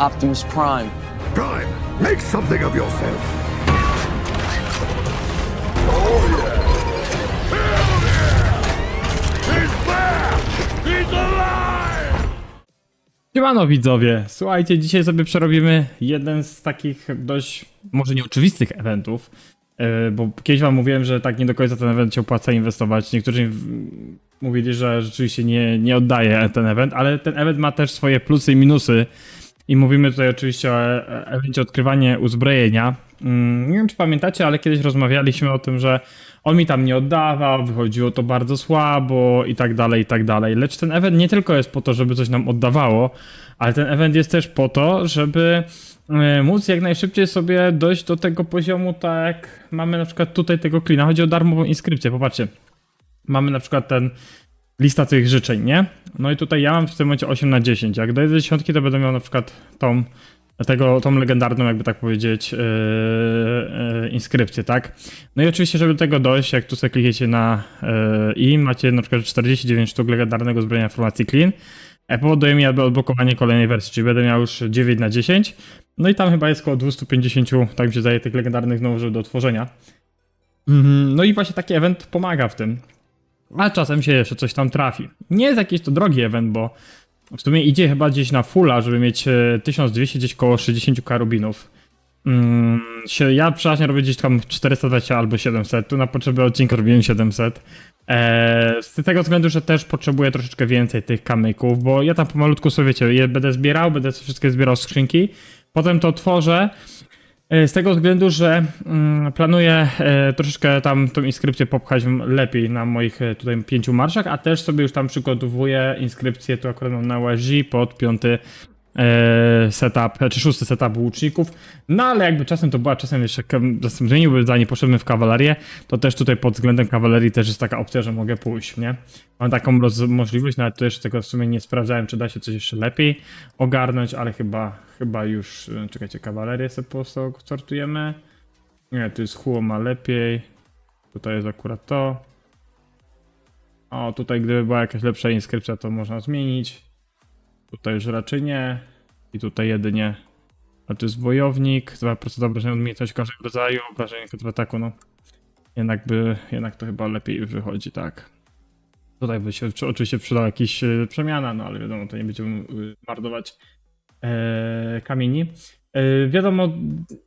Optimus Prime. Prime, make something of yourself. Siemano widzowie, słuchajcie, dzisiaj sobie przerobimy jeden z takich dość, może nieoczywistych eventów, yy, bo kiedyś wam mówiłem, że tak nie do końca ten event się opłaca inwestować. Niektórzy mówili, że rzeczywiście nie, nie oddaje ten event, ale ten event ma też swoje plusy i minusy. I mówimy tutaj oczywiście o e- evencie odkrywanie uzbrojenia. Mm, Nie wiem, czy pamiętacie, ale kiedyś rozmawialiśmy o tym, że on mi tam nie oddawał, wychodziło to bardzo słabo i tak dalej, i tak dalej. Lecz ten event nie tylko jest po to, żeby coś nam oddawało, ale ten event jest też po to, żeby e, móc jak najszybciej sobie dojść do tego poziomu, tak mamy na przykład tutaj tego klina. Chodzi o darmową inskrypcję, popatrzcie. Mamy na przykład ten lista tych życzeń, nie? No i tutaj ja mam w tym momencie 8 na 10. Jak dojdę do dziesiątki, to będę miał na przykład tą, tego, tą legendarną, jakby tak powiedzieć, yy, yy, inskrypcję, tak? No i oczywiście, żeby do tego dojść, jak tu sobie klikniecie na yy, i macie na przykład 49 sztuk legendarnego zbrojenia formacji clean, powoduje mi jakby odblokowanie kolejnej wersji, czyli będę miał już 9 na 10. No i tam chyba jest około 250, tak mi się zdaje, tych legendarnych nowych do otworzenia. Mhm, No i właśnie taki event pomaga w tym. A czasem się jeszcze coś tam trafi. Nie jest jakiś to drogi event, bo w sumie idzie chyba gdzieś na fulla, żeby mieć e, 1200, gdzieś koło 60 karabinów. Mm, ja przeważnie robię gdzieś tam 420 albo 700. Tu na potrzeby odcinka robiłem 700. Eee, z tego względu, że też potrzebuję troszeczkę więcej tych kamyków, bo ja tam pomalutku sobie wiecie, je będę zbierał, będę wszystkie zbierał skrzynki. Potem to otworzę. E, Z tego względu, że mm, planuję e, troszeczkę tam tą inskrypcję popchać lepiej na moich e, tutaj pięciu marszach, a też sobie już tam przygotowuję inskrypcję, tu akurat na USG pod piąty setup, czy szósty setup łuczników. No ale jakby czasem to była, czasem jeszcze zmieniłby zdanie, poszedłbym w kawalerię, to też tutaj pod względem kawalerii też jest taka opcja, że mogę pójść, nie? Mam taką możliwość, nawet to jeszcze tego w sumie nie sprawdzałem, czy da się coś jeszcze lepiej ogarnąć, ale chyba, chyba już, e, czekajcie, kawalerię sobie po prostu sortujemy. Nie, tu jest Huo ma lepiej. Tutaj jest akurat to. O, tutaj gdyby była jakaś lepsza inskrypcja, to można zmienić. Tutaj już raczej nie. I tutaj jedynie. A tu jest wojownik, 2% obrażeń umiejętności każdego rodzaju, obrażeń kontrataku, no. Jednak by, jednak to chyba lepiej wychodzi, tak. Tutaj by się oczywiście przydała jakaś e, przemiana, no ale wiadomo, to nie będziemy e, marnować kamieni. E, wiadomo,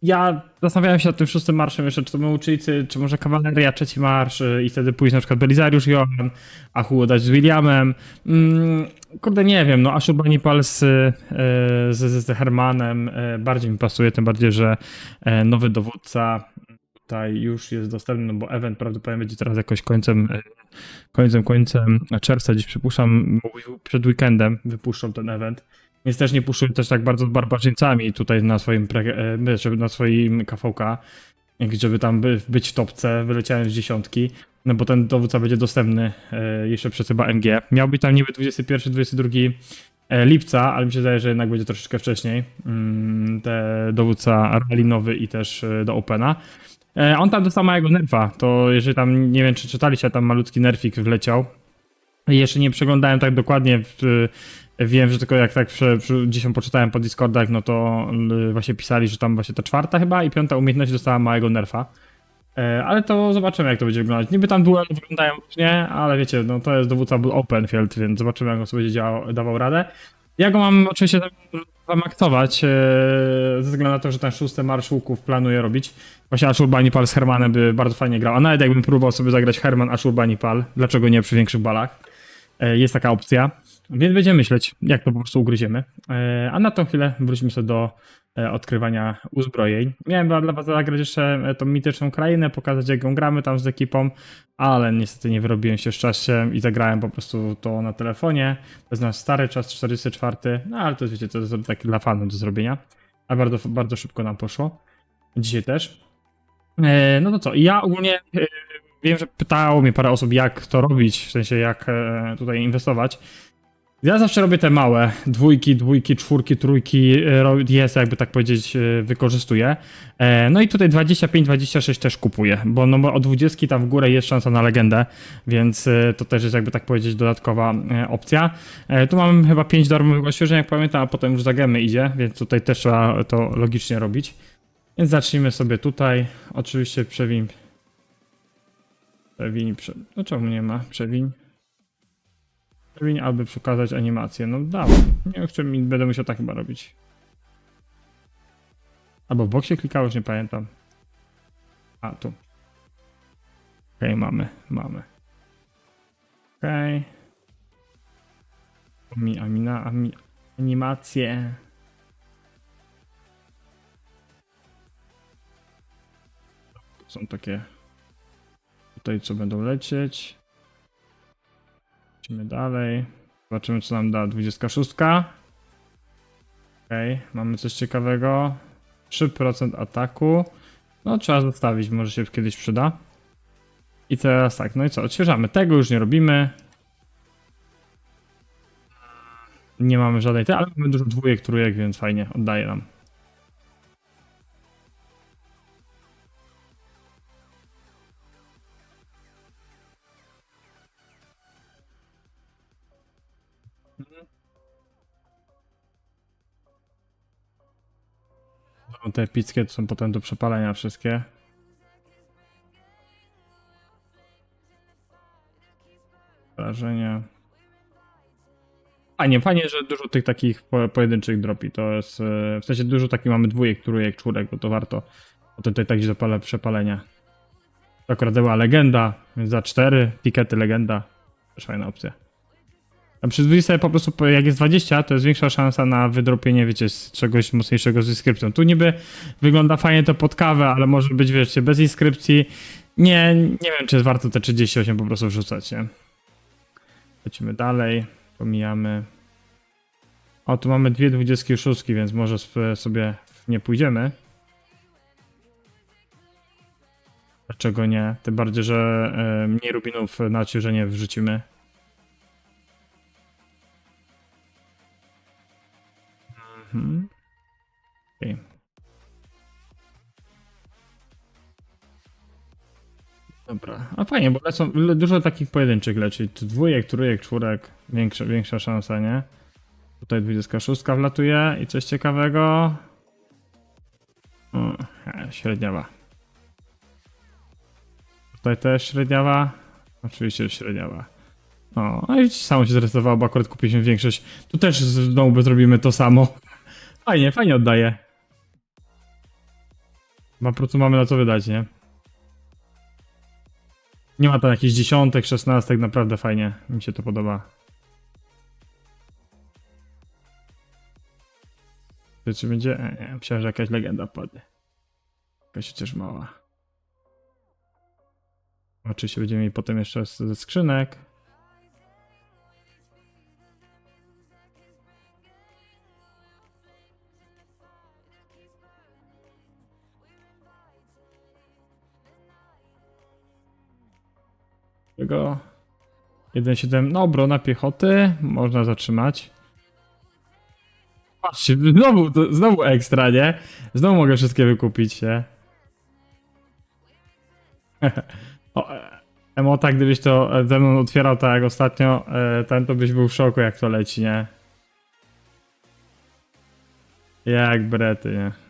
ja zastanawiałem się nad tym szóstym marszem jeszcze, czy to my uczycy, czy może kawaleria, trzeci marsz e, i wtedy pójść na przykład Belizariusz Johan, a Hugo dać z Williamem. Mm, kurde, nie wiem, no Ashubanipal z, e, z, z, Hermanem e, bardziej mi pasuje, tym bardziej, że e, nowy dowódca tutaj już jest dostępny, no bo event prawdopodobnie będzie teraz jakoś końcem, e, końcem, końcem czerwca, gdzieś przypuszczam, przed weekendem wypuszczą ten event. Więc też nie puszuję też tak bardzo barbarzyńcami tutaj na swoim, pre, e, na swoim KVK, żeby tam by, być w topce, wyleciałem z dziesiątki, no bo ten dowódca będzie dostępny e, jeszcze przez chyba MG. Miał być tam niby 21-22 e, lipca, ale mi się zdaje, że jednak będzie troszeczkę wcześniej. Mm, te dowódca rallinowy i też do Opena. On tam dostał małego nerfa, to jeżeli tam, nie wiem czy czytaliście, tam malutki nerfik wleciał. Jeszcze nie przeglądałem tak dokładnie, w, wiem, że tylko jak tak tam poczytałem po Discordach, no to y, właśnie pisali, że tam właśnie ta czwarta chyba i piąta umiejętność dostała małego nerfa. E, ale to zobaczymy jak to będzie wyglądać. Niby tam duele wyglądają różnie, ale wiecie, no to jest dowódca był open field, więc zobaczymy jak on sobie działał, dawał radę. Ja go mam oczywiście zamaksować, e, ze względu na to, że ten szósty marsz łuków planuję robić. Właśnie Ashurbanipal z Hermanem by bardzo fajnie grał, a nawet jakbym próbował sobie zagrać Herman Ashurbanipal, dlaczego nie przy większych balach? E, Jest taka opcja, więc będziemy myśleć, jak to po prostu ugryziemy. E, A na tą chwilę wróćmy sobie do e, odkrywania uzbrojeń. Miałem dla was zagrać jeszcze tą mityczną krainę, pokazać jak ją gramy tam z ekipą, ale niestety nie wyrobiłem się z czasem i zagrałem po prostu to na telefonie. To jest nasz stary czas, 44, no ale to wiecie, to jest taki dla fanów do zrobienia. A bardzo, bardzo szybko nam poszło. Dzisiaj też. No to co, ja ogólnie wiem, że pytało mnie parę osób, jak to robić, w sensie jak e, tutaj inwestować. Ja zawsze robię te małe, dwójki, dwójki, czwórki, trójki, e, jest jakby tak powiedzieć, e, wykorzystuję. No i tutaj 25, 26 też kupuję, bo no bo o 20 tam w górę jest szansa na legendę, więc to też jest jakby tak powiedzieć dodatkowa opcja. Tu mamy chyba 5 darmowych oświeżeń, jak pamiętam, a potem już za gemy idzie, więc tutaj też trzeba to logicznie robić. Więc zacznijmy sobie tutaj. Oczywiście przewiń. Przewiń, prze... no czemu nie ma? Przewiń. Przewiń, aby przekazać animację. No dawaj. Nie mi będę musiał tak chyba robić. Albo w boksie klikało, już nie pamiętam. A, tu. Okej, mamy, mamy. Okej. Mi, amina, ami, animacje. Są takie tutaj, co będą lecieć. Lecimy dalej. Zobaczymy, co nam da 26. Okej, mamy coś ciekawego. 3% ataku. No, trzeba zostawić, może się kiedyś przyda. I teraz tak, no i co, odświeżamy. Tego już nie robimy. Nie mamy żadnej ale mamy dużo dwójek, trójek, więc fajnie, oddaje nam. No, Te epickie to są potem do przepalenia wszystkie. Wrażenie. Fajnie, fajnie, że dużo tych takich po, pojedynczych dropi. To jest. e, W sensie dużo takich mamy dwójek, trójek, czwórek, bo to warto. To tutaj tak gdzieś przepalenia. To akurat była legenda, więc za cztery tikety legenda. Fajna opcja. Przyzwyczaj sobie po prostu, jak jest 20, to jest większa szansa na wydropienie, wiecie, z czegoś mocniejszego z inskrypcją. Tu niby wygląda fajnie to pod kawę, ale może być, wiecie, bez inskrypcji. Nie, nie wiem, czy jest warto te 38 po prostu wrzucać, nie? Lecimy dalej, pomijamy. O, tu mamy dwie 26, więc może sobie nie pójdziemy. Dlaczego nie? Tym bardziej, że e, mniej rubinów na odświeżenie wrzucimy. Mhm. Okej. Dobra, a fajnie, bo lecą le- dużo takich pojedynczych leci. Dwójek, trójek, czwórek, większa, większa szansa, nie? Tutaj 26 wlatuje i coś ciekawego. E, średniawa. Tutaj też średniawa. Oczywiście średniawa. O, a i samo się zresetowało, bo akurat kupiliśmy większość. Tu też znowu zrobimy to samo. Fajnie, fajnie oddaje. Ma po prostu mamy na co wydać, nie? Nie ma tam jakichś dziesiątek, szesnastek, naprawdę fajnie. Mi się to podoba. To Czy będzie? E, nie, myślałem, że jakaś legenda padnie. Jakaś chociaż mała. Oczywiście będziemy mieli potem jeszcze ze skrzynek. Tego 1.7, no obrona piechoty, można zatrzymać. Patrzcie, znowu, to, znowu ekstra, nie? Znowu mogę wszystkie wykupić, nie? o, e, Emota, gdybyś to ze mną otwierał tak jak ostatnio, e, ten to byś był w szoku jak to leci, nie? Jak brety, nie?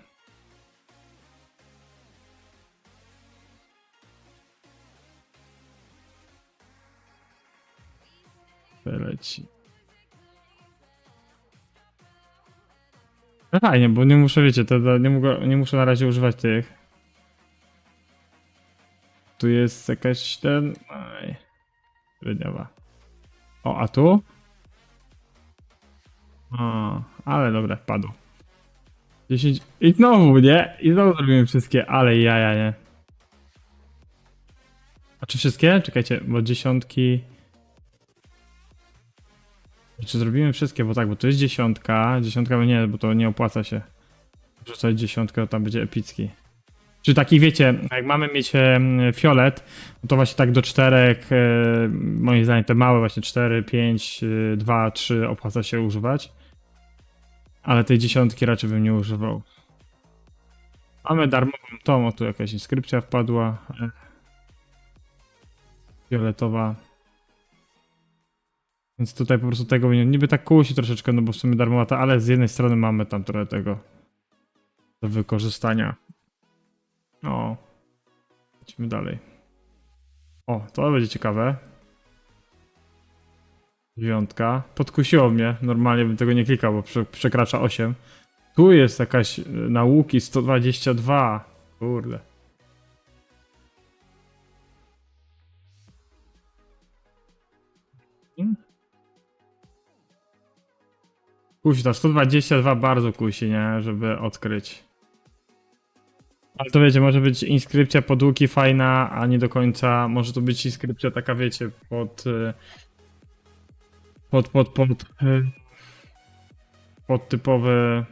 Leci. No fajnie, bo nie muszę, wiecie, to, to nie, mogę, nie muszę na razie używać tych. Tu jest jakaś ten... Aj. Średniowa. O, a tu? O, ale dobra, padł. 10... I znowu, nie? I znowu zrobimy wszystkie, ale jaja, nie? A czy wszystkie? Czekajcie, bo dziesiątki... Czy zrobimy wszystkie? Bo tak, bo to jest dziesiątka. Dziesiątka nie, bo to nie opłaca się. Rzucać dziesiątkę, to tam będzie epicki. Czy taki wiecie, jak mamy mieć fiolet, no to właśnie tak do czterech, e, moim zdaniem te małe właśnie 4, 5, 2, 3 opłaca się używać. Ale tej dziesiątki raczej bym nie używał. Mamy darmową tą, o tu jakaś inskrypcja wpadła. e, Fioletowa. Więc tutaj po prostu tego niby tak kusi troszeczkę, no bo w sumie darmowa ta, ale z jednej strony mamy tam trochę tego do wykorzystania. O. Idźmy dalej. O, to będzie ciekawe. Dziewiątka. Podkusiło mnie. Normalnie bym tego nie klikał, bo prze, przekracza 8. Tu jest jakaś y, nauki 122. Kurde. Kusi, ta 122 bardzo kusi, nie? Żeby odkryć. Ale to wiecie, może być inskrypcja pod łuki fajna, a nie do końca. Może to być inskrypcja taka, wiecie, pod. y, Pod, pod, pod. y, Pod typowy.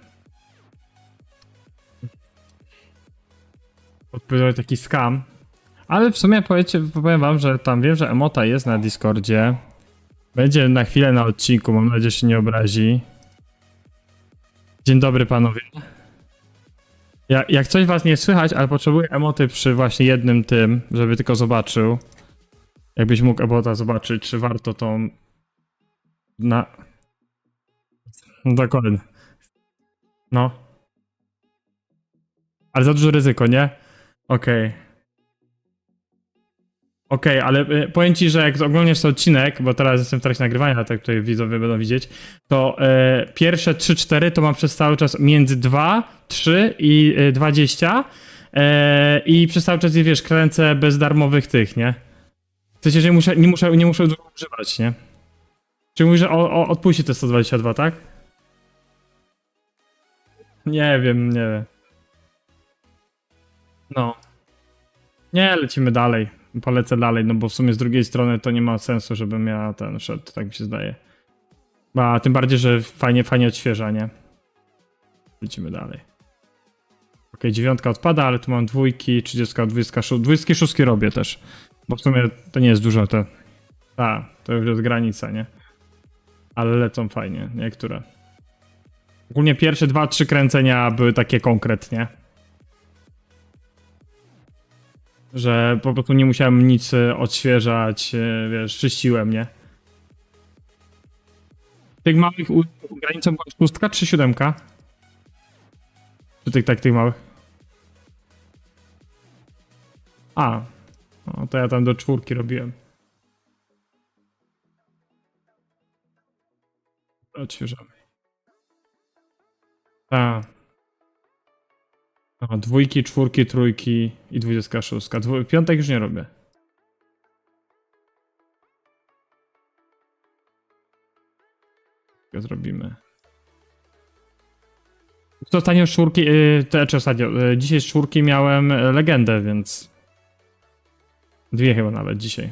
Pod powiedzmy taki scam. Ale w sumie powiecie, powiem wam, że tam wiem, że emota jest na Discordzie. Będzie na chwilę na odcinku, mam nadzieję, że się nie obrazi. Dzień dobry panowie. Ja, jak coś was nie słychać, ale potrzebuję emoty przy właśnie jednym tym, żeby tylko zobaczył. Jakbyś mógł emota zobaczyć, czy warto tą... Na... No, Dokładnie. No. Ale za dużo ryzyko, nie? Okej. Okej, ale y, powiem ci, że jak oglądasz ten odcinek, bo teraz jestem w trakcie nagrywania, tak tutaj widzowie będą widzieć, to e, pierwsze 3-4 to mam przez cały czas między 2, 3 i e, 20 e, i przez cały czas, wiesz, kręcę bez darmowych tych, nie? W sensie, że nie muszę, nie muszę, nie muszę dużo używać, nie? Czy mówisz, że o, o, odpuści te 122, tak? Nie wiem, nie wiem. No. Nie, lecimy dalej. Polecę dalej, no bo w sumie z drugiej strony to nie ma sensu, żebym ja ten szedł, tak mi się zdaje. A tym bardziej, że fajnie, fajnie odświeża, nie? Lecimy dalej. Ok, dziewiątka odpada, ale tu mam dwójki, trzydziestka, dwudziestka, szó- szóstki robię też. Bo w sumie to nie jest dużo te. Ta, to już jest granica, nie? Ale lecą fajnie, niektóre. Ogólnie pierwsze dwa, trzy kręcenia były takie konkretnie. Że po prostu nie musiałem nic e, odświeżać, e, wiesz, czyściłem, nie? Tych małych granicą była szóstka czy siódemka? Czy tych tak tych małych? A, no to ja tam do czwórki robiłem. Odświeżamy. Tak. No, dwójki, czwórki, trójki i dwudziestka szóstka. Dwu... Piątek już nie robię. Zrobimy? To ostatnio czwórki, yy, te, czy ostatnio, yy, dzisiaj z czwórki miałem e, legendę, więc dwie chyba nawet dzisiaj.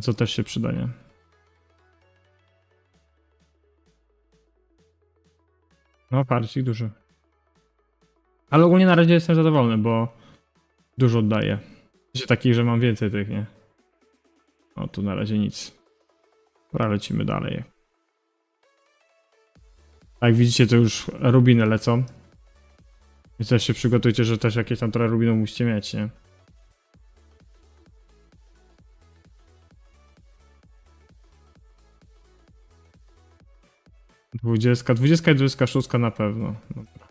Co też się przyda, nie? No, parcik duży. Ale ogólnie na razie jestem zadowolony, bo dużo oddaję. Się takich, że mam więcej tych, nie? O, tu na razie nic. Dobra, lecimy dalej. Jak widzicie, to już rubiny lecą. Więc też się przygotujcie, że też jakieś tam trochę rubinów musicie mieć, nie? Dwudziestka, dwudziestka i dwudziestka szóstka na pewno. Dobra.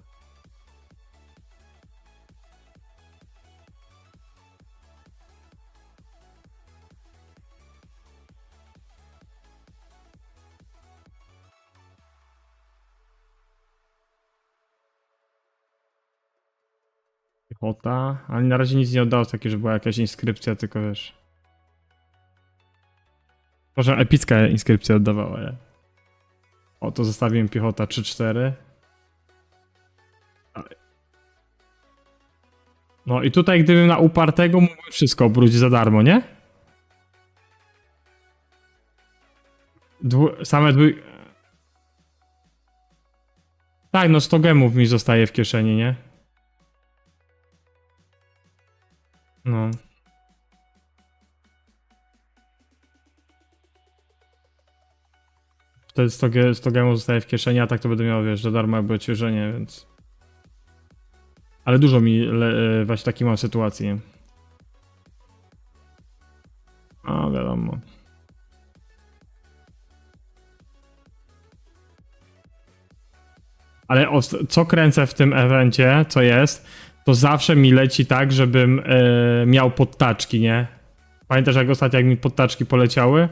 Piechota, ale na razie nic nie oddało takie, że była jakaś inskrypcja, tylko wiesz. Może epicka inskrypcja oddawała, nie? O, to zostawiłem piechota 3-4. Ale- No i tutaj gdybym na upartego mógłbym wszystko obrócić za darmo, nie? Dwu, same dwój... Tak, no 100 gemów mi zostaje w kieszeni, nie? No. Wtedy 100, 100 gemów zostaje w kieszeni, a tak to będę miał, wiesz, że darmo jakby ciężenie, więc... Ale dużo mi, le, e, właśnie takie mam sytuacje. A, wiadomo. Ale co kręcę w tym evencie, co jest, to zawsze mi leci tak, żebym e, miał podtaczki, nie? Pamiętasz jak ostatnio, jak mi podtaczki poleciały?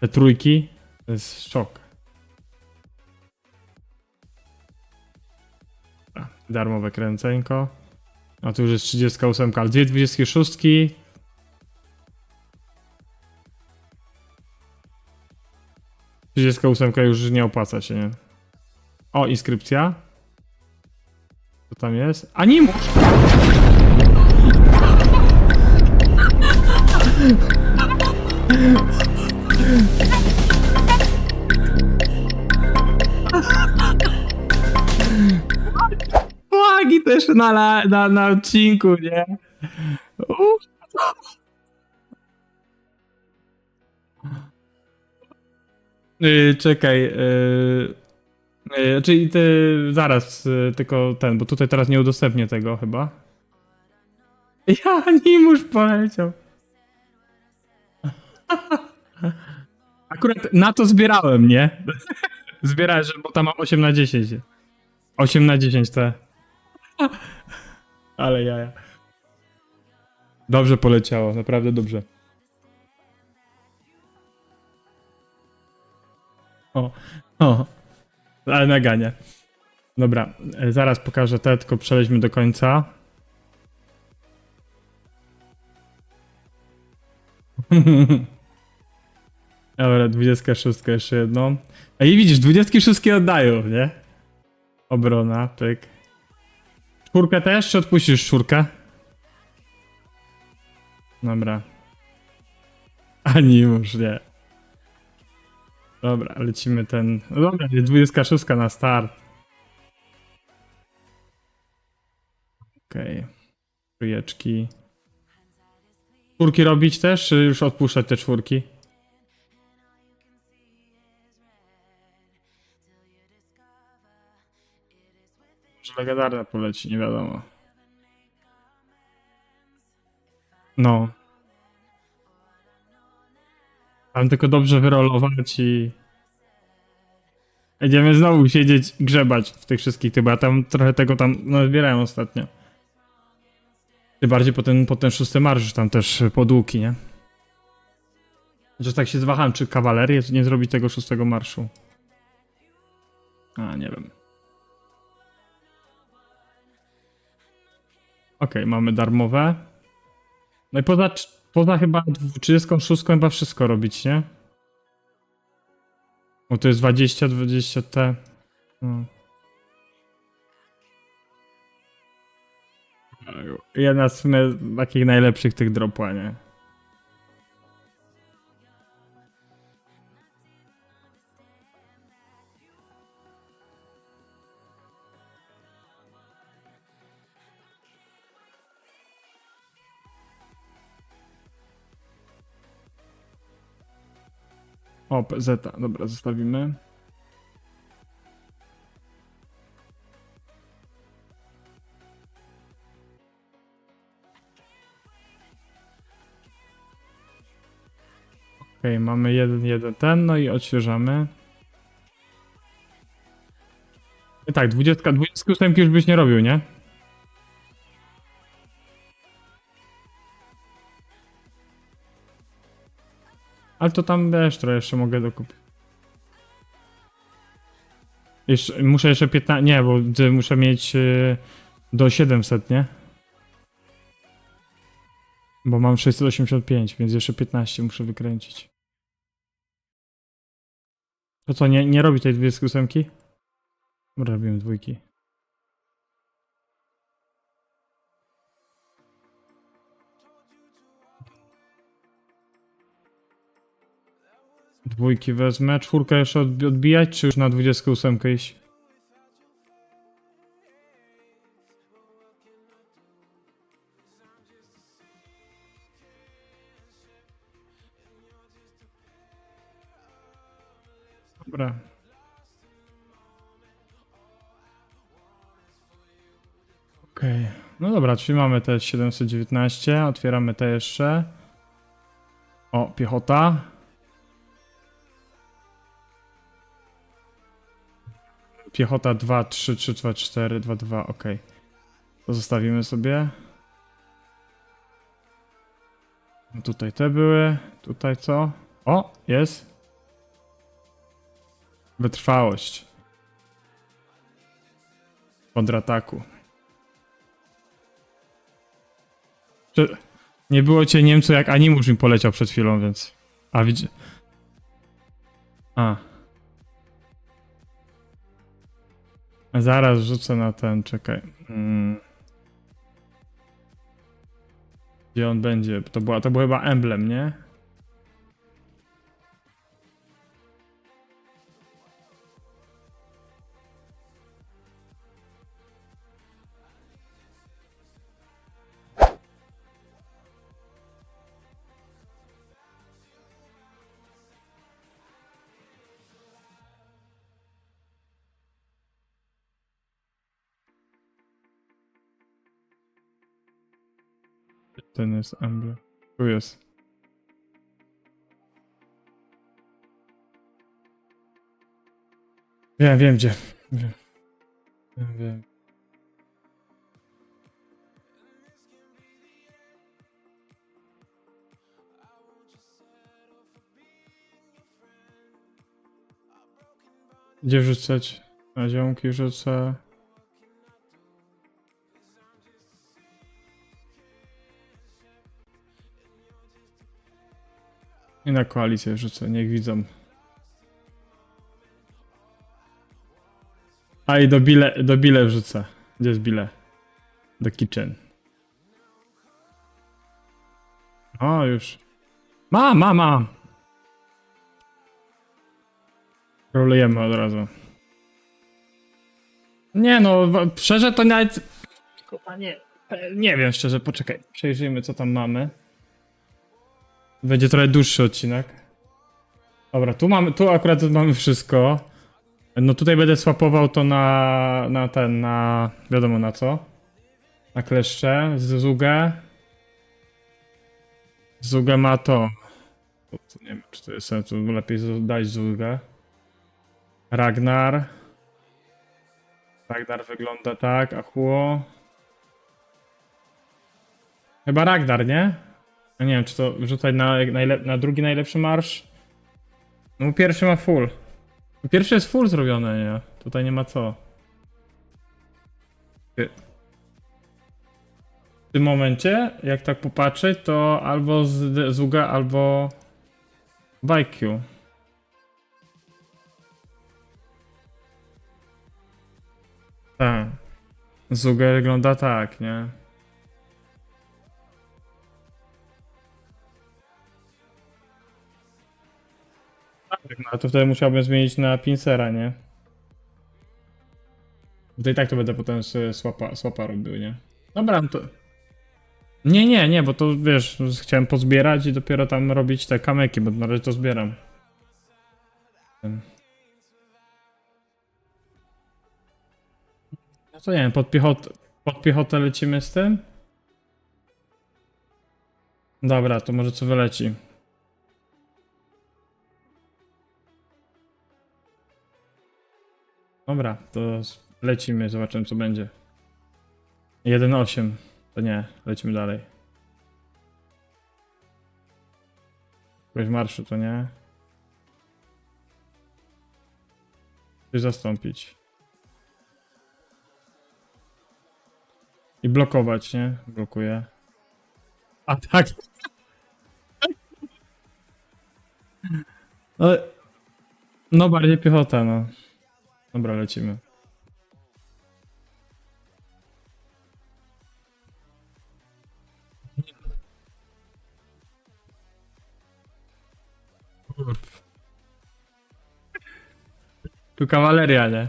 Te trójki? To jest szok. Darmowe kręceńko. A tu już jest 38, ale dwie 26. Trzydziestka ósemka już nie opłaca się, nie? O, inskrypcja. Tam jest? Też na, na, na odcinku, nie? Yy, czekaj. Yy, czyli ty zaraz, yy, tylko ten, bo tutaj teraz nie udostępnię tego chyba. Ja nim już poleciał. Akurat na to zbierałem, nie? Zbierałem, bo tam mam 8 na 10. 8 na 10 te. Ale jaja. Dobrze poleciało, naprawdę dobrze. O, o. Ale nagania. Dobra, e, zaraz pokażę te, tylko przeleźmy do końca. Dobra, 26 jeszcze jedną. A i widzisz, 26 oddają, nie? Obrona, pyk. Czwórkę też, czy odpuścisz czwórkę? Dobra. Ani już nie. Dobra, lecimy ten. No dobra, 26 na start. Okej. Okay. Trójeczki. Czwórki robić też, czy już odpuszczać te czwórki? Może legendarne poleci, nie wiadomo. No. Tam tylko dobrze wyrolować i... Będziemy znowu siedzieć, grzebać w tych wszystkich ja tam trochę tego tam no, zbierałem ostatnio. Tym bardziej po ten, po ten szósty marsz, tam też podłuki, nie? Że tak się zwahałem, czy kawalerię nie zrobić tego szóstego marszu. A, nie wiem. Okej, mamy darmowe. No i poza, poza chyba 36 chyba wszystko robić, nie? Bo to jest 20, 20 T. No. Jedna z takich najlepszych tych dropła, nie? O, PZ, dobra, zostawimy. Okej, mamy jeden, jeden ten, no i odświeżamy. I tak, 20, 28 już byś nie robił, nie? Ale to tam wiesz, trochę jeszcze mogę dokupić. Jeszcze, muszę jeszcze 15, nie, bo muszę mieć y, do 700, nie? Bo mam 685, więc jeszcze 15 muszę wykręcić. To co, nie, nie robi tej 28? Dobra, robimy dwójki. Dwójki wezmę. Czwórkę jeszcze odbijać, czy już na 28 iść? Dobra. Okej. Okay. No dobra, czyli mamy te 719. Otwieramy te jeszcze. O, piechota. Piechota 2, 3, 3, 2, 4, 2, 2, ok. To zostawimy sobie. No tutaj te były, tutaj co? O, jest. Wytrwałość. Kontrataku. Czy... Nie było cię Niemcu jak Animusz mi poleciał przed chwilą, więc... A widzi... A. Zaraz rzucę na ten, czekaj. Mm. Gdzie on będzie? To, była, to był chyba emblem, nie? Ten jest emblem. Tu jest. Wiem, wiem gdzie. Wiem. Wiem, wiem. Gdzie wrzucać? Na ziomki rzucę. I na koalicję rzucę, niech widzą. A i do bile, do bile wrzucę. Gdzie jest bile? Do kitchen. O, już. Ma, ma, ma. Rolujemy od razu. Nie no, szczerze to nawet... Kurwa, nie, nie wiem szczerze, poczekaj. Przejrzyjmy co tam mamy. Będzie trochę dłuższy odcinek. Dobra, tu mamy, tu akurat mamy wszystko. No tutaj będę swapował to na, na ten, na, wiadomo na co. Na kleszcze, z Zugę. Zugę ma to. Nie wiem, czy to jest sens, to lepiej dać Zugę. Ragnar. Ragnar wygląda tak, a Huo. Chyba Ragnar, nie? Nie wiem, czy to wrzucać na, na drugi najlepszy marsz? No pierwszy ma full. Pierwszy jest full zrobione, nie? Tutaj nie ma co. W tym momencie, jak tak popatrzeć, to albo z Zuga, albo IQ. Tak. Zuga wygląda tak, nie? Tak, no to wtedy musiałbym zmienić na Pincera, nie? To i tak to będę potem sobie swapa, swapa robił, nie? Dobra, no to... Nie, nie, nie, bo to wiesz, chciałem pozbierać i dopiero tam robić te kamyki, bo na razie to zbieram. No to nie wiem, pod piechotę, pod piechotę lecimy z tym? Dobra, to może co wyleci. Dobra, to lecimy, zobaczymy co będzie. 1.8. To nie, lecimy dalej. Jakoś marszu to nie. Coś zastąpić. I blokować, nie? Blokuję. A tak. No, no bardziej piechota, no. Dobra, lecimy. Kurw. Tu kawaleria, nie?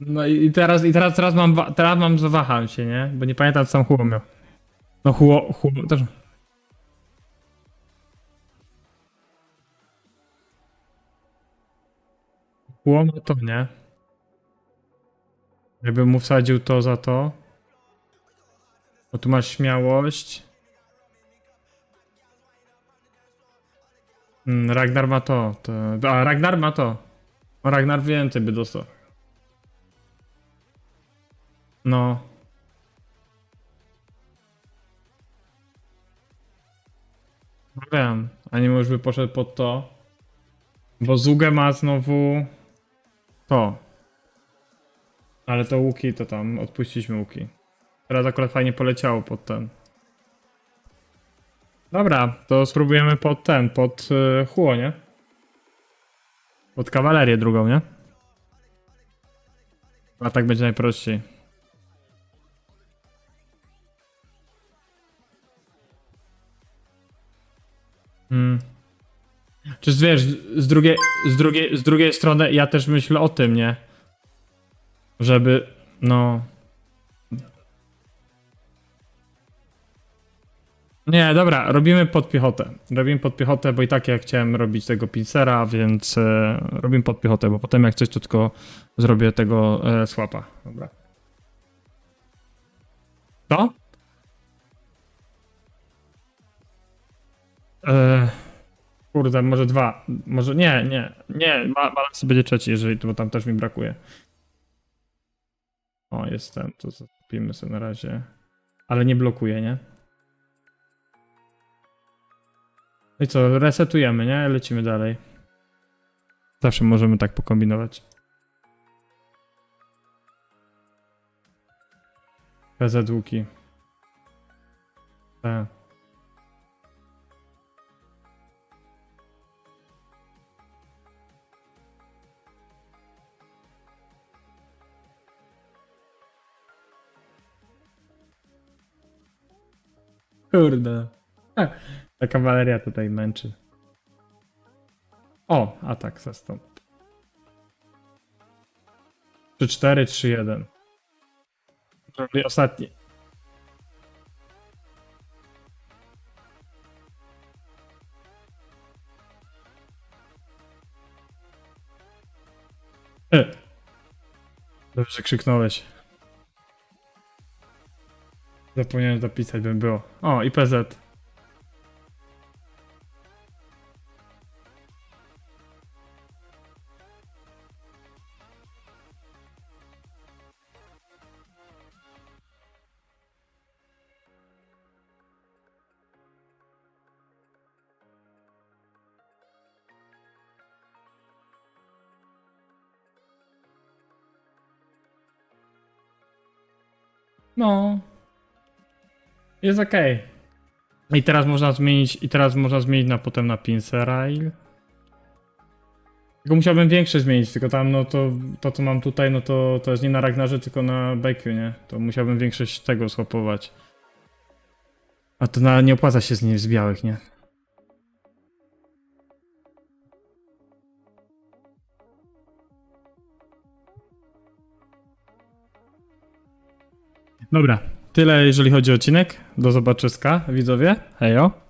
No i teraz, i teraz, teraz mam, teraz mam, zawaham się, nie? Bo nie pamiętam co sam Huo miał. No Huo, Huo też. Kło ma to, nie? Jakbym mu wsadził to za to. Bo tu masz śmiałość. Mm, Ragnar ma to. to. A, Ragnar ma to. Ragnar więcej by dostał. No. No Wiem, a nie już by poszedł pod to. Bo Zugę ma znowu to. Ale to łuki to tam, odpuściliśmy łuki. Teraz akurat fajnie poleciało pod ten. Dobra, to spróbujemy pod ten, pod y, chło, nie? Pod kawalerię drugą, nie? A tak będzie najprościej. Czy wiesz, z drugiej, z, drugiej, z drugiej strony ja też myślę o tym, nie? Żeby, no... Nie, dobra, robimy pod piechotę. Robimy pod piechotę, bo i tak ja chciałem robić tego pincera, więc e, robimy pod piechotę, bo potem jak coś to tylko zrobię tego e, słapa. Dobra. To? E, kurde, może dwa. Może nie, nie, nie. Balans będzie trzeci, jeżeli to, bo tam też mi brakuje. O, jest ten, to zapimy sobie na razie. Ale nie blokuje, nie? No i co, resetujemy, nie? Lecimy dalej. Zawsze możemy tak pokombinować. PZ łuki. Tak. Kurde. Ta kawaleria tutaj męczy. O, atak zastąp. 3-4, 3-1. Robi ostatni. E. Dobrze, krzyknąłeś. Zapomniałem zapisać, by było. O, i PZ. No. Jest okej. I teraz można zmienić, i teraz można zmienić na potem na Pincerail. Tylko musiałbym większe zmienić, tylko tam no to, to co mam tutaj, no to, to jest nie na Ragnarze, tylko na BQ, nie? To musiałbym większość tego swapować. A to na, nie opłaca się z niej z białych, nie? Dobra, tyle jeżeli chodzi o odcinek. Do zobaczyska, widzowie. Hejo.